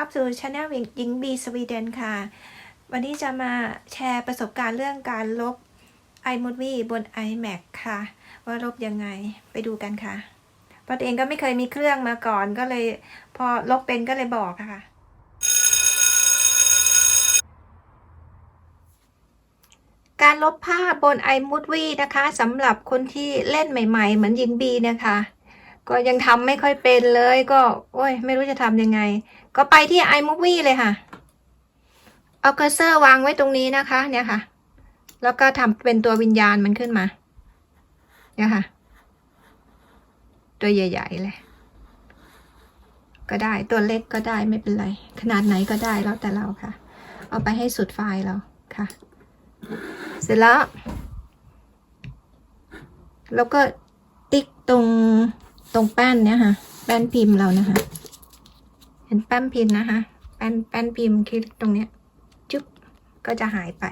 รับสู่ช anel หญิงบีสวีเดนค่ะ วันนี้จะมาแชร์ประสบการณ์เรื่องการลบ iMovie บน iMac ค่ะ ว่าลบยังไงไปดูกันค่ะเพราะตัวเองก็ไม่เคยมีเครื่องมาก่อนก็เลย พอลบเป็นก็เลยบอกค่ะ การลบภาพบน iMovie นะคะสำหรับคนที่เล่นใหม่ ๆ เหมือนหญิงบีนะคะก็ยังทำไม่ค่อยเป็นเลยก็ โอ้ย ไม่รู้จะทำยังไง ก็ไปที่ iMovie เลยค่ะ เอาเคอร์เซอร์วางไว้ตรงนี้นะคะ เนี่ยค่ะ แล้วก็ทำเป็นตัววิญญาณมันขึ้นมา เนี่ยค่ะ ตัวใหญ่ ๆ เลย ก็ได้ตัวเล็กก็ได้ไม่เป็นไร ขนาดไหนก็ได้แล้วแต่เราค่ะ เอาไปให้สุดไฟล์เราค่ะ เสร็จแล้ว แล้วก็ติ๊กตรงตรงแป้นเนี่ยค่ะ แป้นพิมพ์เรานะคะ เห็นแป้นพิมพ์นะคะ แป้นแป้นพิมพ์คลิกตรงเนี้ยจุ๊บก็จะหายไป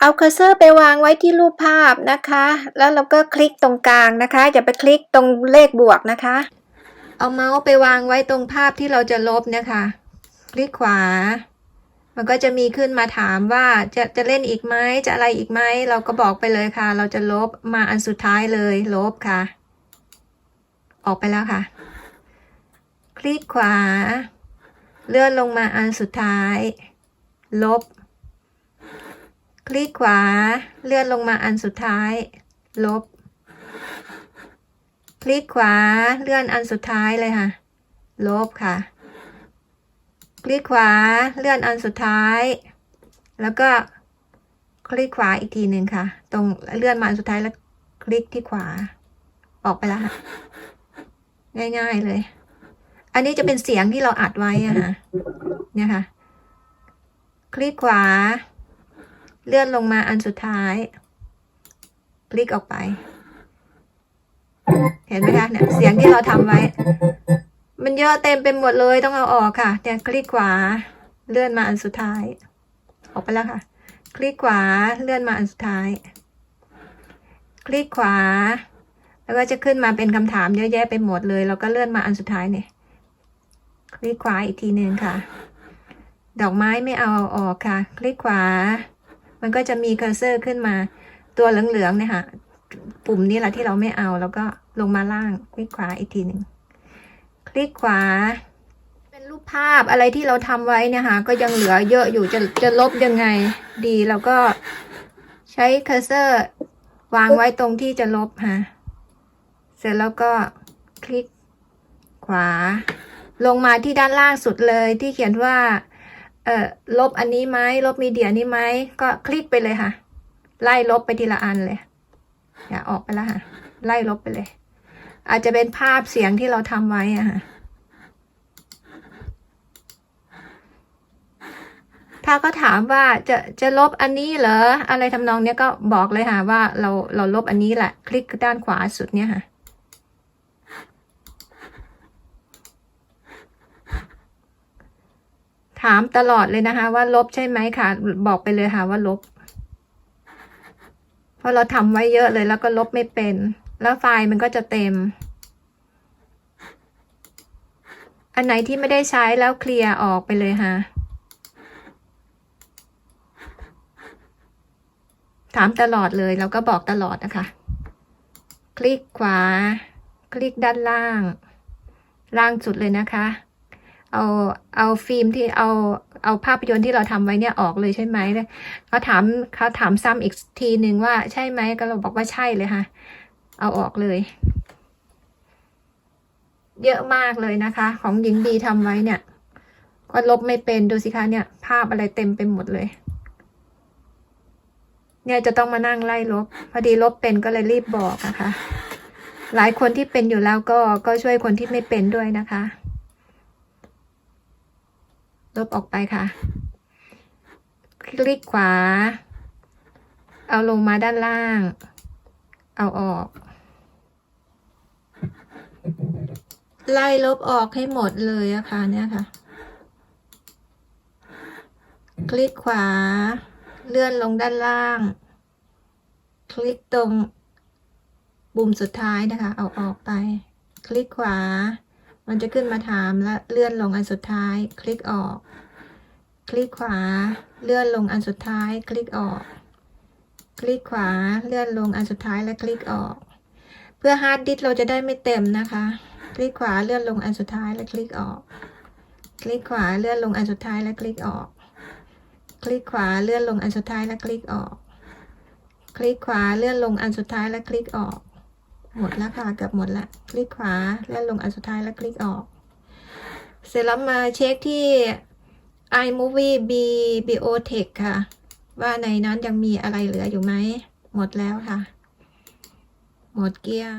เอาเคอร์เซอร์ไปวางไว้ที่รูปภาพนะคะ แล้วเราก็คลิกตรงกลางนะคะ อย่าไปคลิกตรงเลขบวกนะคะ เอาเมาส์ไปวางไว้ตรงภาพที่เราจะลบเนี่ยค่ะคลิกขวา มันก็จะมีขึ้นมาถามว่าจะจะเล่นอีกไหมจะอะไรอีกไหมเราก็บอกไปเลยค่ะ เราจะลบมาอันสุดท้ายเลยลบค่ะ ออกไปแล้วค่ะค ลิกขวา เลื่อนลงมาอันสุดท้าย ลบ คลิกขวา เลื่อนลงมาอันสุดท้าย ลบ คลิกขวา เลื่อนอันสุดท้ายเลยค่ะ ลบค่ะ คลิกขวา เลื่อนอันสุดท้าย แล้วก็คลิกขวาอีกทีหนึ่งค่ะ ตรงเลื่อนมาอันสุดท้ายแล้วคลิกที่ขวา ออกไปแล้วค่ะ ง่ายๆเลย อันนี้จะเป็นเสียงที่เราอัดไว้อะค่ะเนี่ยค่ะ คลิกขวา เลื่อนลงมาอันสุดท้าย คลิกออกไป เห็นไหมคะเนี่ยเสียงที่เราทำไว้ มันเยอะเต็มไปหมดเลยต้องเอาออกค่ะ เนี่ยคลิกขวา เลื่อนมาอันสุดท้าย ออกไปแล้วค่ะ คลิกขวาเลื่อนมาอันสุดท้าย คลิกขวาแล้วก็จะขึ้นมาเป็นคำถามเยอะแยะไปหมดเลย เราก็เลื่อนมาอันสุดท้ายเนี่ย คลิกขวาอีกทีหนึ่งค่ะ ดอกไม้ไม่เอาออกค่ะ คลิกขวา มันก็จะมีเคอร์เซอร์ขึ้นมา ตัวเหลืองๆเนี่ยค่ะ ปุ่มนี้แหละที่เราไม่เอาแล้วก็ลงมาล่าง คลิกขวาอีกทีหนึ่งคลิกขวา เป็นรูปภาพอะไรที่เราทำไว้เนี่ยค่ะก็ยังเหลือเยอะอยู่จะจะลบยังไงดีเราก็ใช้เคอร์เซอร์ วางไว้ตรงที่จะลบค่ะ เสร็จแล้วก็คลิกขวา ลงมาที่ด้านล่างสุดเลยที่เขียนว่าเอ่อลบอันนี้ไหมลบมีเดียนี้ไหมก็คลิกไปเลยค่ะ ไล่ลบไปทีละอันเลยอย่าออกไปแล้วค่ะ ไล่ลบไปเลย อาจจะเป็นภาพเสียงที่เราทำไว้อะค่ะถ้าก็ถามว่าจะจะลบอันนี้เหรออะไรทำนองเนี้ยก็บอกเลยค่ะว่าเราเราลบอันนี้แหละ คลิกด้านขวาสุดเนี่ยค่ะ ถามตลอดเลยนะคะ ว่าลบใช่ไหมค่ะ บอกไปเลยค่ะว่าลบ เพราะเราทำไว้เยอะเลยแล้วก็ลบไม่เป็น แล้วไฟล์มันก็จะเต็ม อันไหนที่ไม่ได้ใช้แล้วเคลียร์ออกไปเลยค่ะ ถามตลอดเลยแล้วก็บอกตลอดนะคะ คลิกขวา คลิกด้านล่าง ล่างสุดเลยนะคะ เอาเอาฟิล์มที่เอาเอาภาพยนตร์ที่เราทำไว้เนี่ยออกเลยใช่ไหมเขาถามเขาถามซ้ำอีกทีหนึ่งว่าใช่ไหมก็เราบอกว่าใช่เลยค่ะ เอาออกเลย เยอะมากเลยนะคะ ของหญิงดีทำไว้เนี่ย ก็ลบไม่เป็นดูสิคะเนี่ย ภาพอะไรเต็มไปหมดเลย เนี่ยจะต้องมานั่งไล่ลบ พอดีลบเป็นก็เลยรีบบอกนะคะ หลายคนที่เป็นอยู่แล้วก็ก็ช่วยคนที่ไม่เป็นด้วยนะคะ ลบออกไปค่ะ คลิกขวา เอาลงมาด้านล่าง เอาออก ไล่ลบออกให้หมดเลยอะค่ะเนี่ยค่ะ คลิกขวา เลื่อนลงด้านล่าง คลิกตรงปุ่มสุดท้ายนะคะ เอาออกไป คลิกขวา มันจะขึ้นมาถามและเลื่อนลงอันสุดท้าย คลิกออก คลิกขวา เลื่อนลงอันสุดท้าย คลิกออก คลิกขวา เลื่อนลงอันสุดท้ายและคลิกออก เพื่อฮาร์ดดิสเราจะได้ไม่เต็มนะคะ คลิกขวาเลื่อนลงอันสุดท้ายและคลิกออก คลิกขวาเลื่อนลงอันสุดท้ายและคลิกออก คลิกขวาเลื่อนลงอันสุดท้ายและคลิกออก คลิกขวาเลื่อนลงอันสุดท้ายและคลิกออก หมดแล้วค่ะเกือบหมดละคลิกขวาเลื่อนลงอันสุดท้ายแล้วคลิกออก เสร็จแล้วมาเช็คที่ iMovie B Biotech ค่ะ ว่าในนั้นยังมีอะไรเหลืออยู่ไหม หมดแล้วค่ะ หมดเกลี้ยง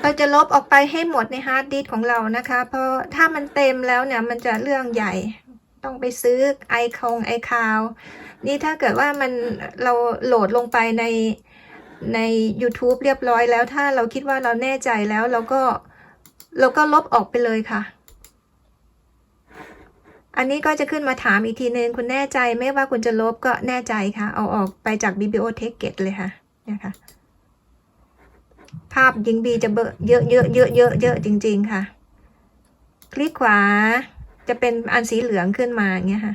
เราจะลบออกไปให้หมดในฮาร์ดดิสของเรานะคะ เพราะถ้ามันเต็มแล้วเนี่ย มันจะเรื่องใหญ่ต้องไปซื้อไอคงไอคาวนี่ถ้าเกิดว่ามันเราโหลดลงไปใน ใน YouTube เรียบร้อยแล้ว ถ้าเราคิดว่าเราแน่ใจแล้วเราก็เราก็ลบออกไปเลยค่ะ อันนี้ก็จะขึ้นมาถามอีกทีนึงคุณแน่ใจไหมว่าคุณจะลบก็แน่ใจค่ะ เอาออกไปจาก Bibliothek เลยค่ะเนี่ยค่ะ ภาพยิงบีจะเบอะเยอะเยอะเยอะเยอะเยอะจริง ๆ ค่ะ คลิกขวาจะเป็นอันสีเหลืองขึ้นมาอย่างเงี้ยค่ะ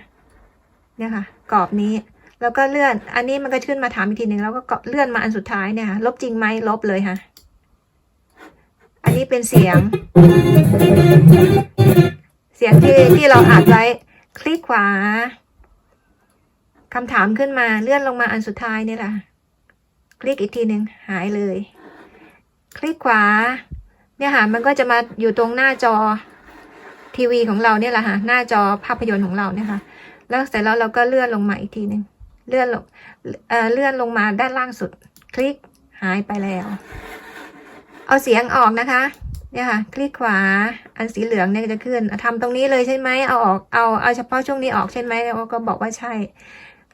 เนี่ยค่ะ กรอบนี้ แล้วก็เลื่อน อันนี้มันก็ขึ้นมาถามอีกทีหนึ่งแล้วก็เลื่อนมาอันสุดท้ายเนี่ยค่ะ ลบจริงไหมลบเลยค่ะ อันนี้เป็นเสียง เสียงที่ที่เราอัดไว้ คลิกขวาคำถามขึ้นมาเลื่อนลงมาอันสุดท้ายนี่แหละคลิกอีกทีหนึ่งหายเลย คลิกขวา เนี่ยค่ะมันก็จะมาอยู่ตรงหน้าจอทีวีของเราเนี่ยแหละค่ะหน้าจอภาพยนตร์ของเราเนี่ยค่ะ แล้วเสร็จแล้วเราก็เลื่อนลงมาอีกทีหนึ่ง เลื่อนลงเอ่อเลื่อนลงมาด้านล่างสุด คลิกหายไปแล้ว เอาเสียงออกนะคะ เนี่ยค่ะ คลิกขวา อันสีเหลืองเนี่ยจะขึ้นทำตรงนี้เลยใช่ไหมเอาออก เอาเอาเฉพาะช่วงนี้ออกใช่ไหมก็บอกว่าใช่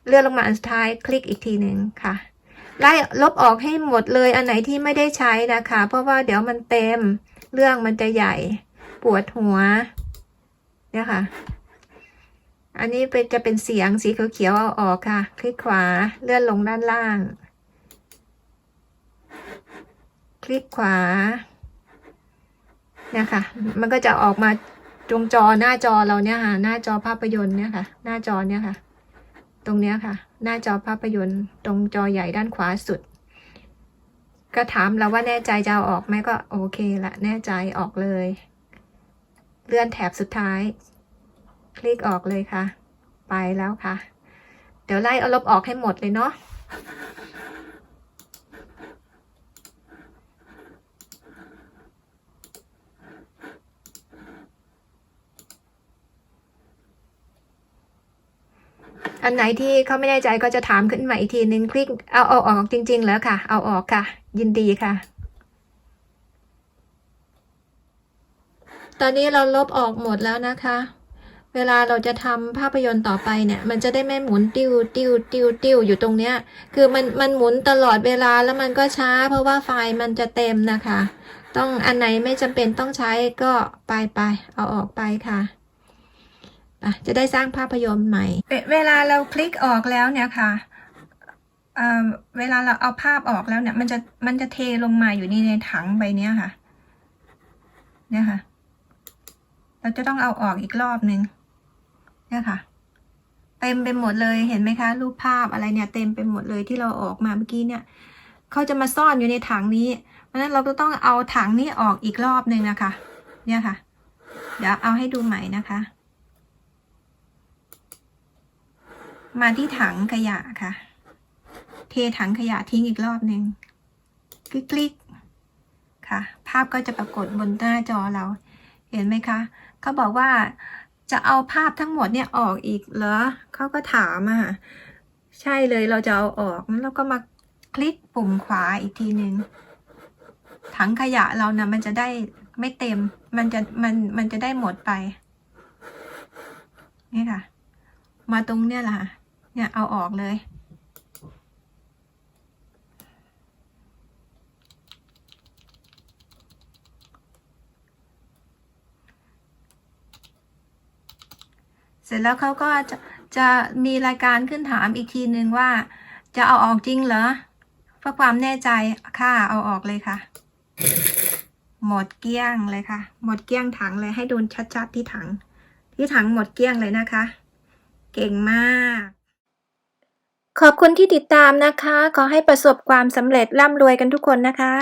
เลื่อนลงมาอันสุดท้าย คลิกอีกทีหนึ่งค่ะ ไล่ลบออกให้หมดเลย อันไหนที่ไม่ได้ใช้นะคะ เพราะว่าเดี๋ยวมันเต็ม เรื่องมันจะใหญ่ ปวดหัว เนี่ยค่ะ อันนี้เป็นจะเป็นเสียงสีเขียวๆเอาออกค่ะ คลิกขวาเลื่อนลงด้านล่าง คลิกขวาเนี่ยค่ะ มันก็จะออกมาตรงจอหน้าจอเราเนี่ยค่ะ หน้าจอภาพยนตร์เนี่ยค่ะ หน้าจอเนี่ยค่ะ ตรงเนี้ยค่ะ หน้าจอภาพยนตร์ตรงจอใหญ่ด้านขวาสุด ก็ถามเราว่าแน่ใจจะเอาออกไหมก็โอเคละแน่ใจออกเลย เลื่อนแถบสุดท้าย คลิกออกเลยค่ะ ไปแล้วค่ะ เดี๋ยวไล่เอาลบออกให้หมดเลยเนาะอันไหนที่เขาไม่แน่ใจก็จะถามขึ้นมาอีกทีนึงคลิกเอาเอาออกจริง ๆ แล้วค่ะ เอาออกค่ะ ยินดีค่ะ ตอนนี้เราลบออกหมดแล้วนะคะ เวลาเราจะทำภาพยนตร์ต่อไปเนี่ย มันจะได้ไม่หมุนติ้วติ้วติ้วติ้วอยู่ตรงเนี้ย คือมันมันหมุนตลอดเวลาแล้วมันก็ช้า เพราะว่าไฟล์มันจะเต็มนะคะ ต้องอันไหนไม่จำเป็นต้องใช้ก็ไปไปเอาออกไปค่ะะจะได้สร้างภาพยนตร์ใหม่ เวลาเราคลิกออกแล้วเนี่ยค่ะเเวลาเราเอาภาพออกแล้วเนี่ย มันจะมันจะเทลงมาอยู่ในในถังใบเนี้ยค่ะ เนี่ยค่ะ เราจะต้องเอาออกอีกรอบหนึ่ง เนี่ยค่ะ เต็มไปหมดเลยเห็นไหมคะ รูปภาพอะไรเนี่ยเต็มไปหมดเลยที่เราออกมาเมื่อกี้เนี่ยเขาจะมาซ่อนอยู่ในถังนี้เพราะฉะนั้นเราก็ต้องเอาถังนี้ออกอีกรอบหนึ่งนะคะ เนี่ยค่ะ เดี๋ยวเอาให้ดูใหม่นะคะ มาที่ถังขยะค่ะ เทถังขยะทิ้งอีกรอบหนึ่งคลิกคลิกค่ะ ภาพก็จะปรากฏบนหน้าจอเรา เห็นไหมคะเขาบอกว่า จะเอาภาพทั้งหมดเนี่ยออกอีกเหรอเขาก็ถามอะใช่เลยเราจะเอาออกแล้วก็มาคลิกปุ่มขวาอีกทีหนึ่งถังขยะเรานะมันจะได้ไม่เต็ม มันจะมันมันจะได้หมดไป นี่ค่ะ มาตรงเนี่ยแหละค่ะเนี่ยเอาออกเลย เสร็จแล้วเขาก็จะจะมีรายการขึ้นถามอีกทีนึงว่า จะเอาออกจริงเหรอเพื่อความแน่ใจค่ะเอาออกเลยค่ะ หมดเกลี้ยงเลยค่ะ หมดเกลี้ยงถังเลยให้ดูชัดๆที่ถัง ที่ถังหมดเกลี้ยงเลยนะคะ เก่งมาก ขอบคุณที่ติดตามนะคะ ขอให้ประสบความสำเร็จร่ำรวยกันทุกคนนะคะ